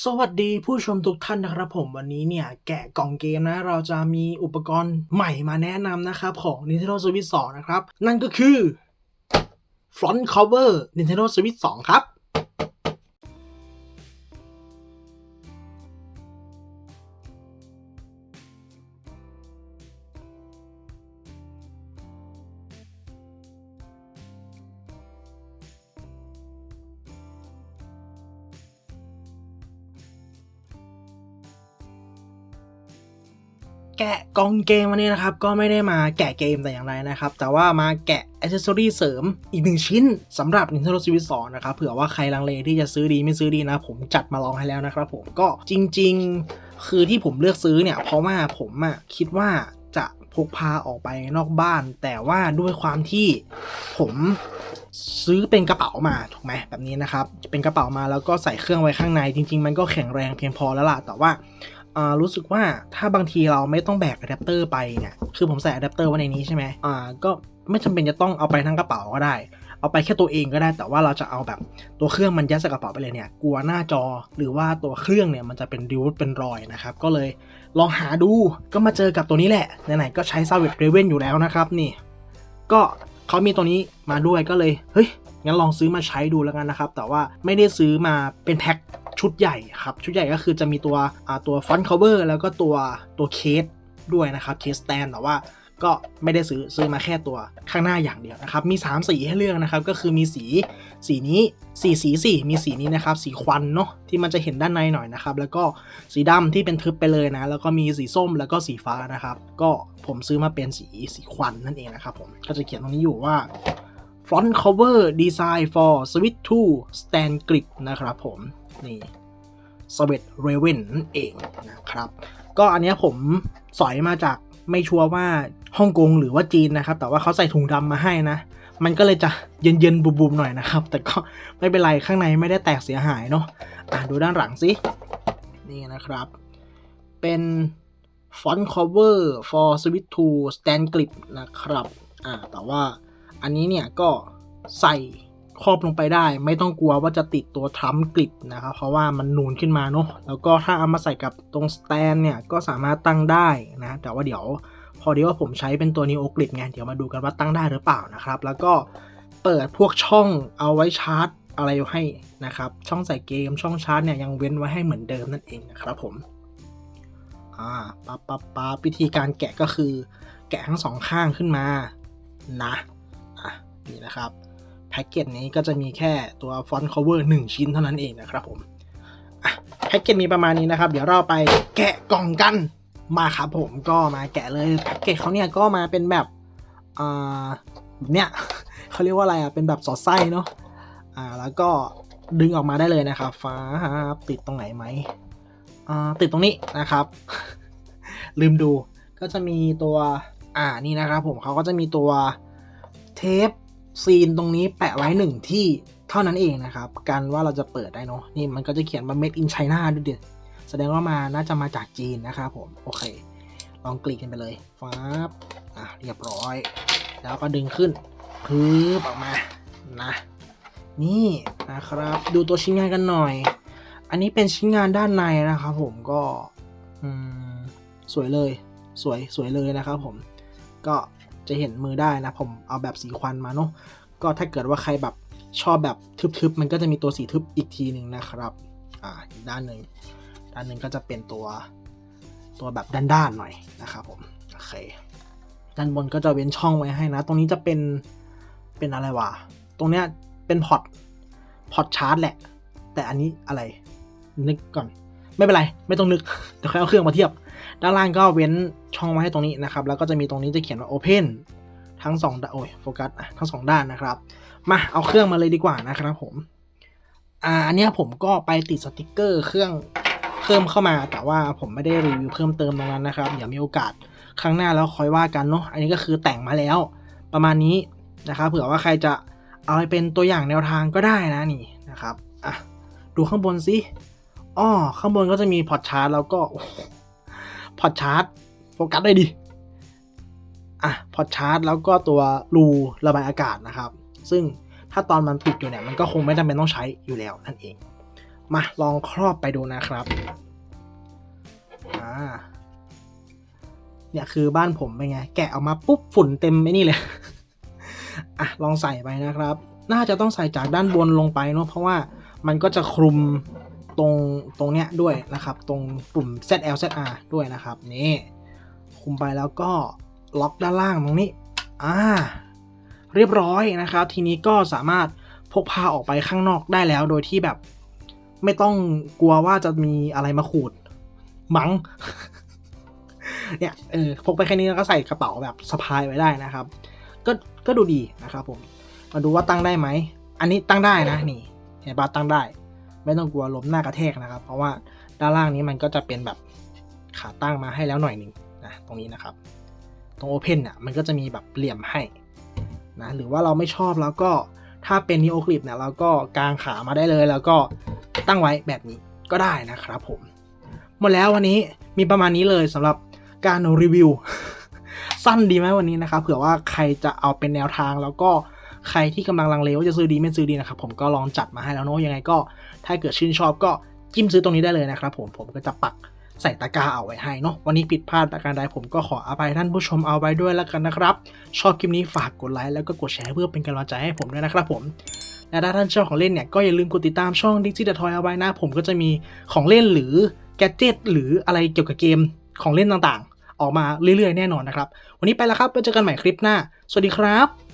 สวัสดีผู้ชมทุกท่านนะครับผมวันนี้เนี่ยแกะกล่องเกมนะ เราจะมีอุปกรณ์ใหม่มาแนะนำนะครับของ Nintendo Switch 2 นะครับ นั่นก็คือ Front Cover Nintendo Switch 2 ครับ แกะกองเกมวันนี้นะครับ ก็ไม่ได้มาแกะเกมแต่อย่างไรนะครับ แต่ว่ามาแกะอ c เซ s ซอรีเสริมอีกหนึ่งชิ้นสำหรับ Nintendo Switch 2 นะครับ เผื่อว่าใครลังเลที่จะซื้อดีไม่ซื้อดีนะ ผมจัดมาลองให้แล้วนะครับผมก็จริง ๆ คือที่ผมเลือกซื้อเนี่ย เพราะว่าผมอะคิดว่าจะพกพาออกไปนอกบ้าน แต่ว่าด้วยความที่ผมซื้อเป็นกระเป๋ามาถูกไหมแบบนี้นะครับ เป็นกระเป๋ามาแล้วก็ใส่เครื่องไว้ข้างในจริง ๆ มันก็แข็งแรงเพียงพอแล้วล่ะแต่ว่า อ่ารู้สึกว่าถ้าบางทีเราไม่ต้องแบกอะแดปเตอร์ไปเนี่ยคือผมใส่อะแดปเตอร์ไว้ในนี้ใช่ไหมอ่าก็ไม่จำเป็นจะต้องเอาไปทั้งกระเป๋าก็ได้ เอาไปแค่ตัวเองก็ได้ แต่ว่าเราจะเอาแบบตัวเครื่องมันยัดใส่กระเป๋าไปเลยเนี่ย กลัวหน้าจอหรือว่าตัวเครื่องเนี่ยมันจะเป็นริ้วเป็นรอยนะครับ ก็เลยลองหาดูก็มาเจอกับตัวนี้แหละไหนๆก็ใช้ s a v a g e Raven อยู่แล้วนะครับนี่ ก็เขามีตัวนี้มาด้วยก็เลยเฮ้ยงั้นลองซื้อมาใช้ดูแล้วกันนะครับ แต่ว่าไม่ได้ซื้อมาเป็นแพ็ค ชุดใหญ่ครับ ชุดใหญ่ก็คือจะมีตัวตัวฟอนต์ cover แล้วก็ตัวตัวเคสด้วยนะครับเคสแตนแต่ว่าก็ไม่ได้ซื้อซื้อมาแค่ตัวข้างหน้าอย่างเดียวนะครับ มี 3 สีให้เลือกนะครับ ก็คือมีสีสีนี้สีสีสีมีสีนี้นะครับ สีควันเนาะที่มันจะเห็นด้านในหน่อยนะครับ แล้วก็สีดำที่เป็นทึบไปเลยนะ แล้วก็มีสีส้มแล้วก็สีฟ้านะครับ ก็ผมซื้อมาเป็นสีสีควันนั่นเองนะครับผมก็จะเขียนตรงนี้อยู่ว่า front cover design for switch 2 stand grip นะครับผม นี่ s w e t Raven นั่นเองนะครับ ก็อันนี้ผมสอยมาจากไม่ชัวร์ว่าฮ่องกงหรือว่าจีนนะครับ แต่ว่าเขาใส่ถุงดำมาให้นะ มันก็เลยจะเย็นๆบุบๆหน่อยนะครับ แต่ก็ไม่เป็นไรข้างในไม่ได้แตกเสียหายเนาะอะดูด้านหลังสิ นี่นะครับ เป็น font cover for switch 2 stand grip นะครับ อ่า แต่ว่าอันนี้เนี่ยก็ ใส่ครอบลงไปได้ ไม่ต้องกลัวว่าจะติดตัวทรัมป์กริปนะครับเพราะว่ามันนูนขึ้นมาเนาะแล้วก็ถ้าเอามาใส่กับตรงสแตนเนี่ยก็สามารถตั้งได้นะแต่ว่าเดี๋ยวพอดีว่าผมใช้เป็นตัวนีโอกริปไงเดี๋ยวมาดูกันว่าตั้งได้หรือเปล่านะครับ แล้วก็เปิดพวกช่องเอาไว้ชาร์จอะไรให้นะครับ ช่องใส่เกมช่องชาร์จเนี่ยยังเว้นไว้ให้เหมือนเดิมนั่นเองนะครับผมอ่าปั๊บปั๊บปั๊บวิธีการแกะก็คือ แกะทั้งสองข้างขึ้นมานะอะนี่นะครับ แพ็กเกจนี้ก็จะมีแค่ตัวฟอนต์ cover 1 ชิ้นเท่านั้นเองนะครับผมแพ็กเกจมีประมาณนี้นะครับ เดี๋ยวเราไปแกะกล่องกันมาครับผมก็มาแกะเลยแพ็กเกจเขาเนี่ยก็มาเป็นแบบอ่าเนี่ยเขาเรียกว่าอะไรอะเป็นแบบสอดไส้เนาะอ่าแล้วก็ดึงออกมาได้เลยนะครับฟ้าติดตรงไหนไหมอ่าติดตรงนี้นะครับ ลืมดูก็จะมีตัวอ่านี่นะครับผมเขาก็จะมีตัวเทป ซีนตรงนี้แปะไว้หนึ่งที่เท่านั้นเองนะครับกันว่าเราจะเปิดได้เนาะนี่มันก็จะเขียนว่า made in China ด้วยเด็ดแสดงว่ามาน่าจะมาจากจีนนะครับผม โอเค ลองกรีดกันไปเลยฟ้าบอะเรียบร้อย แล้วก็ดึงขึ้นพึบออกมานะ นี่นะครับดูตัวชิ้นงานกันหน่อย อันนี้เป็นชิ้นงานด้านในนะครับผมก็อืมสวยเลยสวยสวยเลยนะครับผม ก็ จะเห็นมือได้นะ ผมเอาแบบสีควันมาเนาะก็ถ้าเกิดว่าใครแบบชอบแบบทึบๆ มันก็จะมีตัวสีทึบอีกทีหนึ่งนะครับอ่าอีกด้านหนึ่งด้านหนึ่งก็จะเป็นตัวตัวแบบด้านๆหน่อยนะครับผมโอเคด้านบนก็จะเว้นช่องไว้ให้นะ ตรงนี้จะเป็นเป็นอะไรวะตรงเนี้ยเป็นพอร์ตพอร์ตชาร์จแหละ แต่อันนี้อะไรนึกก่อน ไม่เป็นไร ไม่ต้องนึกเดี๋ยวค่อยเอาเครื่องมาเทียบ ด้านล่างก็เว้นช่องไว้ให้ตรงนี้นะครับ แล้วก็จะมีตรงนี้จะเขียนว่า Open ทั้งสองด้านโอ้ยโฟกัสทั้งสองด้านนะครับ มาเอาเครื่องมาเลยดีกว่านะครับผม อ่าอันนี้ผมก็ไปติดสติกเกอร์เครื่องเพิ่มเข้ามาแต่ว่าผมไม่ได้รีวิวเพิ่มเติมตรงนั้นนะครับเดี๋ยวมีโอกาสครั้งหน้าแล้วค่อยว่ากันเนาะอันนี้ก็คือแต่งมาแล้ว ประมาณนี้นะครับเผื่อว่าใครจะเอาไปเป็นตัวอย่างแนวทางก็ได้นะนี่นะครับอะดูข้างบนสิอ้อข้างบนก็จะมีพอร์ตชาร์จแล้วก็ พอชาร์จโฟกัสได้ดิ อะพอชาร์จแล้วก็ตัวรูระบายอากาศนะครับ ซึ่งถ้าตอนมันปิดอยู่เนี่ยมันก็คงไม่จำเป็นต้องใช้อยู่แล้วนั่นเอง มาลองครอบไปดูนะครับอ่าเนี่ยคือบ้านผมเป็นไง แกะออกมาปุ๊บฝุ่นเต็มไอ้นี่เลย อะลองใส่ไปนะครับ น่าจะต้องใส่จากด้านบนลงไปเนาะเพราะว่ามันก็จะคลุม ตรงตรงเนี้ยด้วยนะครับ ตรงปุ่ม ZL ZR ด้วยนะครับนี่คุมไปแล้วก็ล็อกด้านล่างตรงนี้อ่าเรียบร้อยนะครับ ทีนี้ก็สามารถพกพาออกไปข้างนอกได้แล้วโดยที่แบบไม่ต้องกลัวว่าจะมีอะไรมาขูดมัง้งเนี่ยเออพกไปแค่นี้แล้วก็ใส่กระเป๋าแบบสะพายไว้ได้นะครับ ก็ก็ดูดีนะครับผม มาดูว่าตั้งได้ไหม อันนี้ตั้งได้นะนี่เห็นปะตั้งได้ ไม่ต้องกลัวล้มหน้ากระแทกนะครับ เพราะว่าด้านล่างนี้มันก็จะเป็นแบบขาตั้งมาให้แล้วหน่อยหนึ่งนะตรงนี้นะครับ ตรงโอเพนอะมันก็จะมีแบบเหลี่ยมให้นะหรือว่าเราไม่ชอบแล้วก็ถ้าเป็นนิโอคลิปเนี่ยเราก็กางขามาได้เลย แล้วก็ตั้งไว้แบบนี้ก็ได้นะครับผม หมดแล้ววันนี้มีประมาณนี้เลยสำหรับการรีวิว สั้นดีไหมวันนี้นะครับเผื่อว่าใครจะเอาเป็นแนวทางแล้วก็ ใครที่กำลังลังเลว่าจะซื้อดีไม่ซื้อดีนะครับผมก็ลองจัดมาให้แล้วเนาะยังไงก็ ถ้าเกิดชื่นชอบก็จิ้มซื้อตรงนี้ได้เลยนะครับผมผมก็จะปักใส่ตะกร้าเอาไว้ให้เนาะวันนี้ผิดพลาดประการใดผมก็ขออภัยท่านผู้ชมเอาไว้ด้วยแล้วกันนะครับ ชอบคลิปนี้ฝากกดไลค์แล้วก็กดแชร์เพื่อเป็นกำลังใจให้ผมด้วยนะครับผมและถ้าท่านชอบของเล่นเนี่ยก็อย่าลืมกดติดตามช่อง d i x i t Toy เอาไว้นะ ผมก็จะมีของเล่นหรือแกจิตหรืออะไรเกี่ยวกับเกมของเล่นต่างๆ ออกมาเรื่อยๆแน่นอนนะครับ วันนี้ไปแล้วครับไว้เจอกันใหม่คลิปหน้า สวัสดีครับ